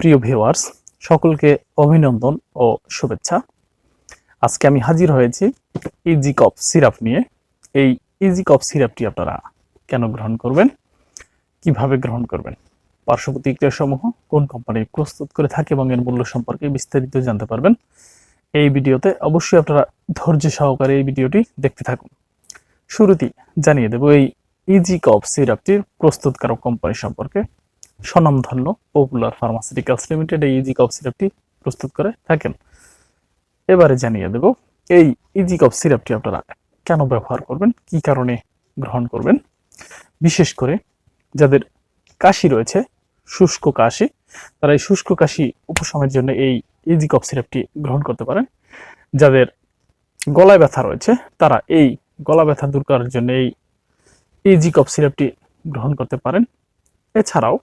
প্রিয় ভিউয়ার্স, সকলকে অভিনন্দন ও শুভেচ্ছা। আজকে আমি হাজির হয়েছি ইজি কপ সিরাপ নিয়ে। এই ইজি কপ সিরাপটি আপনারা কেন গ্রহণ করবেন? কীভাবে গ্রহণ করবেন? পার্শ্ব প্রতিক্রিয়া সমূহ কোন কোম্পানি প্রস্তুত করে থাকে এবং এর মূল্য সম্পর্কে বিস্তারিত জানতে পারবেন? এই ভিডিওতে অবশ্যই আপনারা ধৈর্য সহকারে এই ভিডিওটি দেখতে থাকুন। শুরুতেই জানিয়ে দেব, এই ইজি কপ সিরাপটির প্রস্তুতকারক কোম্পানি সম্পর্কে। স্বনামধন্য পপুলার ফার্মাসিউটিক্যালস লিমিটেড এই ইজি কপ সিরাপটি প্রস্তুত করে থাকেন। এবারে জানিয়ে দেব, এই ইজি কপ সিরাপটি আপনারা কেন ব্যবহার করবেন? কি কারণে গ্রহণ করবেন? বিশেষ করে যাদের কাশি রয়েছে, শুষ্ক কাশি, তারা এই শুষ্ক কাশি উপশমের জন্য এই ইজি কপ সিরাপটি গ্রহণ করতে পারেন। যাদের গলায় ব্যথা রয়েছে, তারা এই গলা ব্যথা দূর করার জন্য এই ইজি কপ সিরাপটি গ্রহণ করতে পারেন। এছাড়াও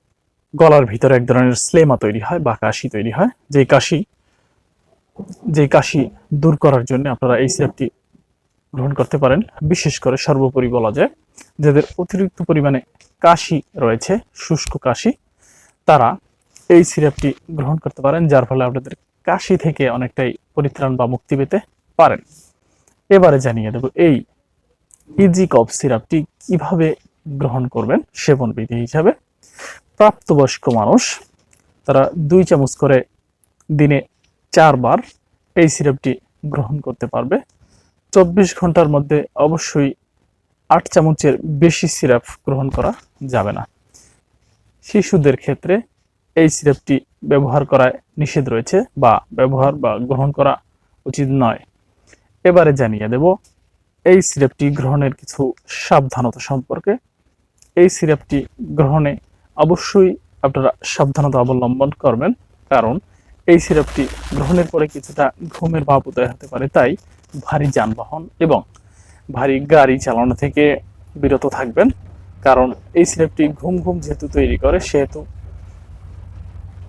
গলার ভিতরে এক ধরনের স্লেমা তৈরি হয় বা কাশি তৈরি হয়। যে কাশি যে কাশি দূর করার জন্য আপনারা এই সিরাপটি গ্রহণ করতে পারেন। বিশেষ করে সর্বোপরি বলা যায়, যাদের অতিরিক্ত পরিমাণে কাশি রয়েছে, শুষ্ক কাশি, তারা এই সিরাপটি গ্রহণ করতে পারেন, যার ফলে আপনাদের কাশি থেকে অনেকটাই পরিত্রাণ বা মুক্তি পেতে পারেন। এবারে জানিয়ে দেব এই ইজি কপ সিরাপটি কীভাবে গ্রহণ করবেন, সেবন বিধি হিসাবে। প্রাপ্তবয়স্ক মানুষ, তারা দুই চামচ করে দিনে চারবার এই সিরাপটি গ্রহণ করতে পারবে। চব্বিশ ঘণ্টার মধ্যে অবশ্যই আট চামচের বেশি সিরাপ গ্রহণ করা যাবে না। শিশুদের ক্ষেত্রে এই সিরাপটি ব্যবহার করায় নিষেধ রয়েছে বা ব্যবহার বা গ্রহণ করা উচিত নয়। এবারে জানিয়ে দেব, এই সিরাপটি গ্রহণের কিছু সাবধানতা সম্পর্কে। এই সিরাপটি গ্রহণে অবশ্যই আপনারা সাবধানতা অবলম্বন করবেন, কারণ এই সিরাপটি গ্রহণের পরে কিছুটা ঘুমের ভাব উদয় হতে পারে, তাই ভারী যানবাহন এবং ভারী গাড়ি চালানো থেকে বিরত থাকবেন, কারণ এই সিরাপটি ঘুম ঘুম যেহেতু তৈরি করে, সেহেতু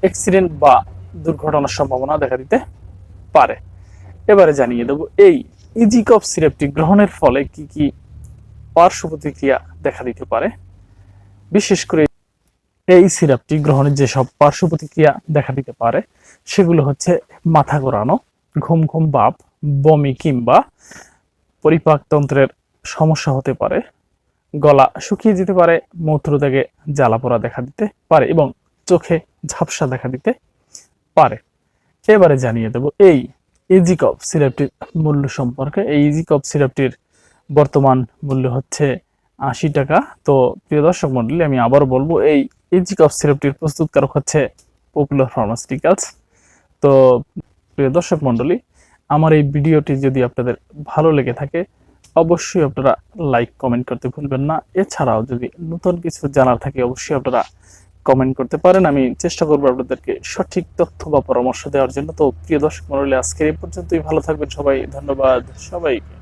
অ্যাক্সিডেন্ট বা দুর্ঘটনার সম্ভাবনা দেখা দিতে পারে। এবারে জানিয়ে দেব, এই ইজি কফ সিরাপটি গ্রহণের ফলে কি কি পার্শ্ব প্রতিক্রিয়া দেখা দিতে পারে? বিশেষ করে এই সিরাপটি গ্রহণের যেসব পার্শ্ব প্রতিক্রিয়া দেখা দিতে পারে, সেগুলো হচ্ছে মাথা ঘোরানো, ঘুম ঘুম বাপ বমি কিংবা পরিপাকতন্ত্রের সমস্যা হতে পারে, গলা শুকিয়ে যেতে পারে, মূত্রত্যাগে জ্বালা পোড়া দেখা দিতে পারে এবং চোখে ঝাপসা দেখা দিতে পারে। এবারে জানিয়ে দেব এই ইজি কপ সিরাপটির মূল্য সম্পর্কে। এই ইজি কপ সিরাপটির বর্তমান মূল্য হচ্ছে আশি টাকা। তো প্রিয় দর্শক মন্ডলী, আমি আবার বলব, এই ইজি কপ সিরাপটির প্রস্তুতকারক হচ্ছে পপুলার ফার্মাসিউটিক্যালস তো প্রিয় দর্শক মন্ডলী, আমার এই ভিডিওটি যদি আপনাদের ভালো লেগে থাকে, অবশ্যই আপনারা লাইক কমেন্ট করতে ভুলবেন না। এছাড়াও যদি নতুন কিছু জানার থাকে, অবশ্যই আপনারা কমেন্ট করতে পারেন। আমি চেষ্টা করব আপনাদেরকে সঠিক তথ্য বা পরামর্শ দেওয়ার জন্য। তো প্রিয় দর্শক মন্ডলী, আজকের এই পর্যন্তই। ভালো থাকবেন সবাই। ধন্যবাদ সবাইকে।